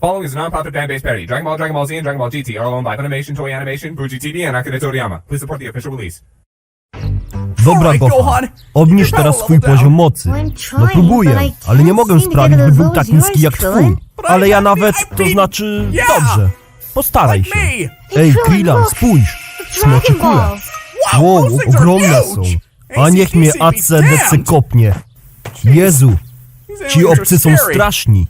following is a non-profit fan-based parody. Dragon Ball, Dragon Ball Z, and Dragon Ball GT are all owned by Funimation, Toei Animation, Fuji TV, and Akira Toriyama. Please support the official release. Dobra, Gohan, obniż teraz swój poziom mocy. I'm No trying, próbuję, ale nie mogę sprawić, by był tak niski jak twój. Ale ja nawet, to znaczy, dobrze. Postaraj się. Ej, Krillin, spójrz. Smoczy. Balls. Wow, ogromne są. A niech mnie ACDC kopnie. Jezu, ci obcy są straszni.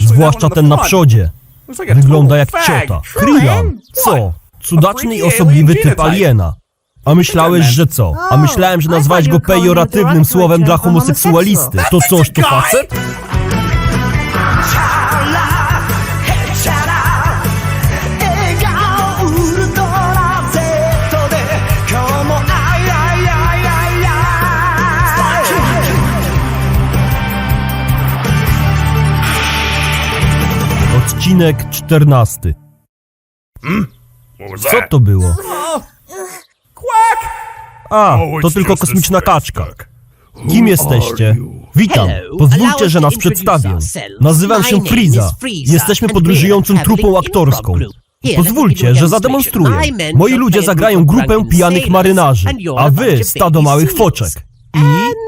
Zwłaszcza ten na przodzie. Like a Wygląda jak ciota. Krillin, co? Cudaczny i osobliwy typ aliena. A myślałeś, że co? A myślałem, że nazwałeś go pejoratywnym słowem dla homoseksualisty. To coż, to facet? Odcinek 14. Co to było? Quack! A, to tylko kosmiczna kaczka. Kim jesteście? Witam, pozwólcie, że nas przedstawię. Nazywam się Friza. Jesteśmy podróżującą trupą aktorską. Pozwólcie, że zademonstruję. Moi ludzie zagrają grupę pijanych marynarzy, a wy stado małych foczek. I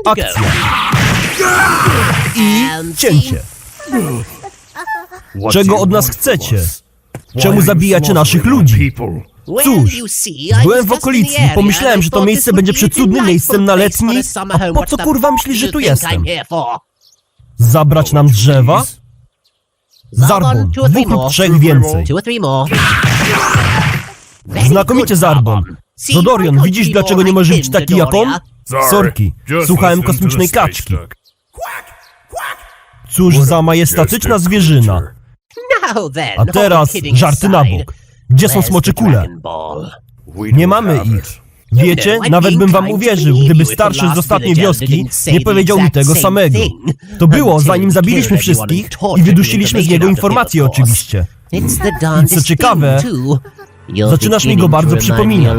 akcja. And Cięcie. Czego od nas chcecie? Czemu zabijacie naszych ludzi? Cóż, byłem w okolicy i pomyślałem, że to miejsce będzie przecudnym miejscem na letni. a po co kurwa myślisz, że tu jestem? Zabrać nam drzewa? Zarbon, dwóch lub trzech więcej. Znakomicie, Zarbon. Zodorion, widzisz dlaczego nie może be być taki jak on? Sorki, słuchałem kosmicznej kaczki. Cóż za majestatyczna zwierzyna. A teraz żarty na bok. Gdzie są where's smocze the kule? Dragon Ball? We Nie mamy ich. Wiecie, nawet bym wam uwierzył, gdyby starszy z ostatniej wioski nie powiedział mi tego same samego. To było zanim zabiliśmy wszystkich i the wyduściliśmy z niego informacje oczywiście. I co ciekawe, zaczynasz mi go bardzo przypominać.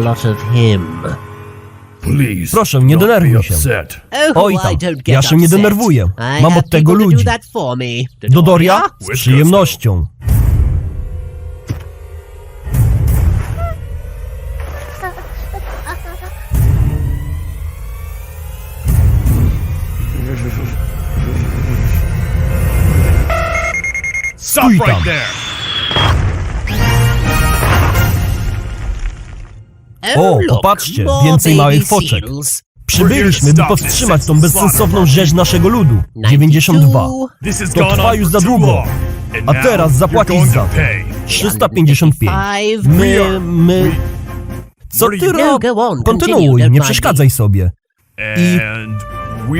Please, Proszę, nie don't denerwuj się. upset. Oh, Oj I tam, don't get ja się nie denerwuję. I Mam have od tego people to do ludzi. that for me. Dodoria? Z przyjemnością. Stop right there. O, popatrzcie, więcej małych foczek. Przybyliśmy, by powstrzymać tą bezsensowną rzeź naszego ludu. 92. This has To trwa już za długo. A teraz zapłacisz za to to. pay. 355. Five. My, my... Co ty robisz? Kontynuuj, nie przeszkadzaj sobie. I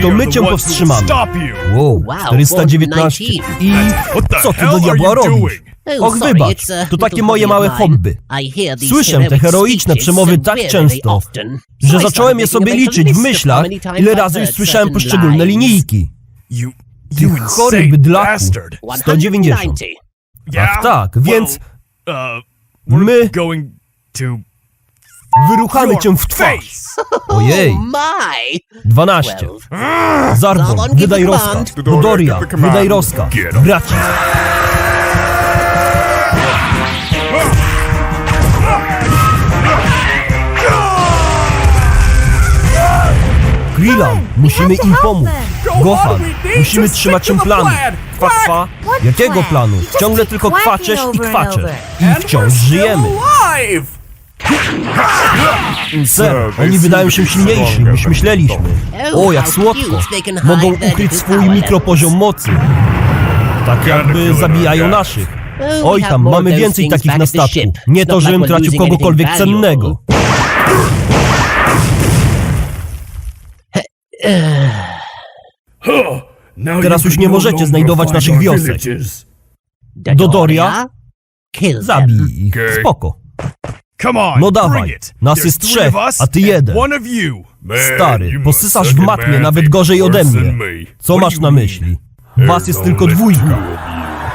to my cię powstrzymamy. Wow, Wow, 419. I co ty do diabła robisz? Och, wybacz, to takie little moje małe hobby. Słyszę te heroic heroiczne przemowy tak często, że zacząłem je sobie liczyć w myślach, ile razy już słyszałem poszczególne linijki. You, Ty you chory bydlaku. bastard. 190. 190. Yeah? Ach tak, więc Uh, my wyruchamy cię w twarz. Ojej, Oh my! 12. Well, Zarbon, wydaj rozkaz. Dodoria, wydaj rozkaz. Get Grillan, musimy im pomóc. Gohan, musimy trzymać się planu. Kwa, kwa. Jakiego planu? Ciągle tylko kwaczesz i kwaczesz. I wciąż żyjemy. Ser, oni wydają się silniejsi niż myśleliśmy. O, jak słodko. Mogą ukryć swój mikropoziom mocy. Tak jakby zabijają naszych. Oj tam, mamy więcej takich na statku. Nie to, żebym tracił kogokolwiek cennego. Teraz już nie możecie znajdować naszych wiosek. Dodoria? Zabij ich. Spoko. No dawaj. Nas jest trzech, a ty jeden. Stary, posysasz w man nawet gorzej ode mnie. Co masz na myśli? Was jest tylko dwójka.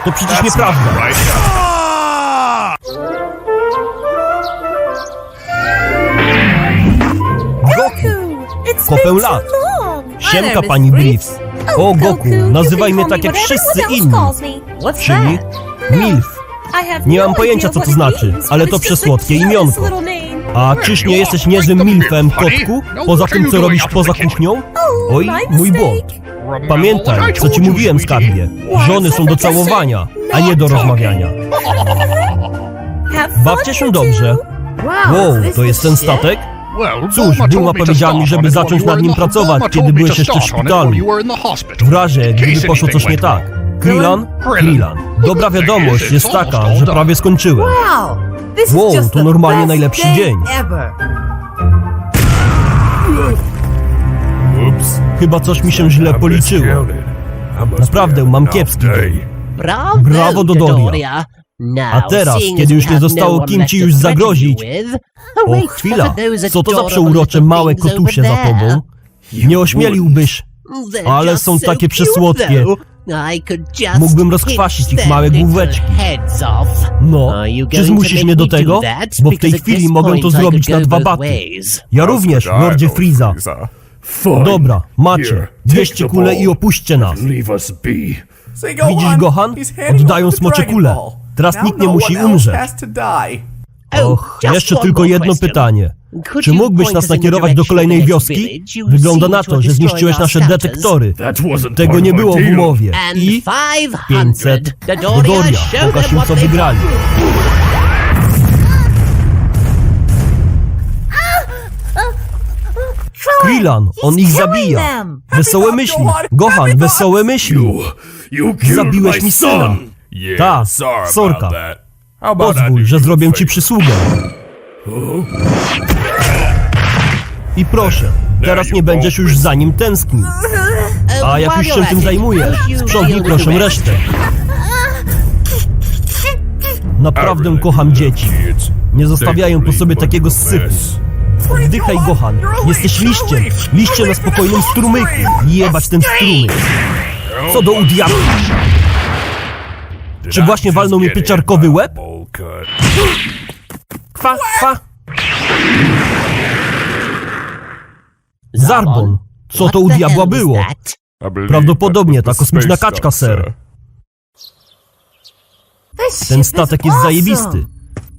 To przecież nieprawda. Goku, kopę lat. Siemka pani Briefs. O Goku, nazywaj mnie tak jak wszyscy inni. Czyli that? Milf. Nie mam pojęcia, co to znaczy, ale to przesłodkie imionko. A czyż nie jesteś niezłym milfem, kotku? Poza tym, co robisz poza kuchnią? Oj, mój błąd. Pamiętaj, co ci mówiłem, skarbie. Żony są do całowania, a nie do rozmawiania. Bawcie się dobrze. Wow, to jest ten statek? Cóż, Bulma powiedziała mi, żeby zacząć nad nim pracować, kiedy byłeś jeszcze w szpitalu. W razie, gdyby poszło coś nie tak. Krillan? Krillan. Dobra wiadomość jest taka, że prawie skończyłem. Wow, to normalnie najlepszy dzień. Chyba coś mi się źle policzyło. Naprawdę, mam kiepski dzień. Brawo, Brawo, Dodoria. A teraz, kiedy już nie zostało kim ci już zagrozić... O, chwila, co to za przeurocze małe kotusie za tobą? Nie ośmieliłbyś... Ale są takie przesłodkie. Mógłbym rozkwasić ich małe główeczki. No, czy zmusisz mnie do tego? Bo w tej chwili mogę to zrobić na dwa baty. Ja również, Lordzie Friza. Dobra, macie. 200 kule i opuśćcie nas. Widzisz, Gohan? Oddają smocze kule. Teraz nikt nie no musi umrzeć. die. Och, jeszcze tylko jedno pytanie. Czy mógłbyś nas nakierować do kolejnej wioski? Wygląda na to, że zniszczyłeś nasze detektory. Tego nie było w umowie. I 500. Dodoria, pokaż im co wygrali. Krillan, on ich zabija. Wesołe myśli. Gohan, wesołe myśli. Zabiłeś mi syna. Son. Ta, sorka. Pozwól, że zrobię ci przysługę. I proszę, teraz nie będziesz już za nim tęsknił. A jak już się tym zajmujesz, sprzątnij proszę resztę. Naprawdę kocham dzieci. Nie zostawiają po sobie takiego sypu. Wdychaj, Gohan. Jesteś liściem. Liście na spokojnym strumyku. Jebać ten strumyk. Co do u diabła. Czy właśnie walnął mi pieczarkowy łeb? Kwa, kwa. Zarbon. Co to u diabła było? Prawdopodobnie ta kosmiczna kaczka, ser. Ten statek jest zajebisty.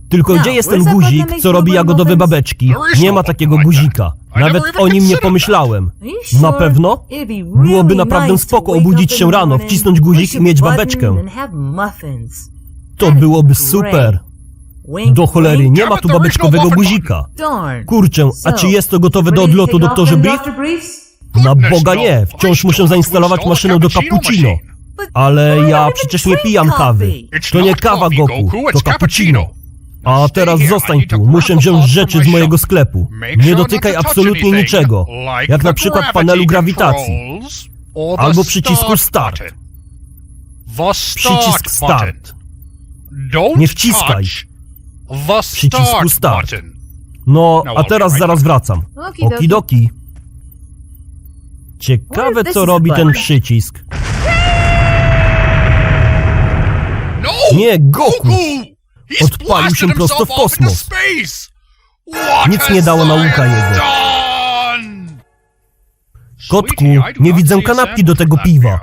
Tylko gdzie jest ten guzik, co robi jagodowe babeczki? Nie ma takiego guzika. Nawet o nim nie pomyślałem. Na pewno? Byłoby naprawdę spoko obudzić się rano, wcisnąć guzik i mieć babeczkę. To byłoby super. Do cholery, nie ma tu babeczkowego guzika. Kurczę, a czy jest to gotowe do odlotu, doktorze Brief? Na Boga nie, wciąż muszę zainstalować maszynę do cappuccino. Ale ja przecież nie pijam kawy. To nie kawa, Goku, to cappuccino. A teraz zostań tu, muszę wziąć rzeczy z mojego sklepu. Nie dotykaj absolutnie niczego, jak na przykład panelu grawitacji. Albo przycisku Start. Przycisk Start. Nie wciskaj. Przycisku Start. No, a teraz zaraz wracam. Okidoki. Ciekawe, co robi ten przycisk. Nie, Goku! Odpalił się prosto w kosmos. Nic nie dała nauka jego. Kotku, nie widzę kanapki do tego piwa.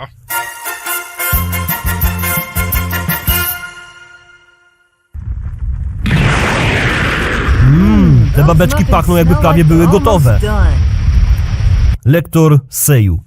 Te babeczki pachną jakby prawie były gotowe. Lektor Seju.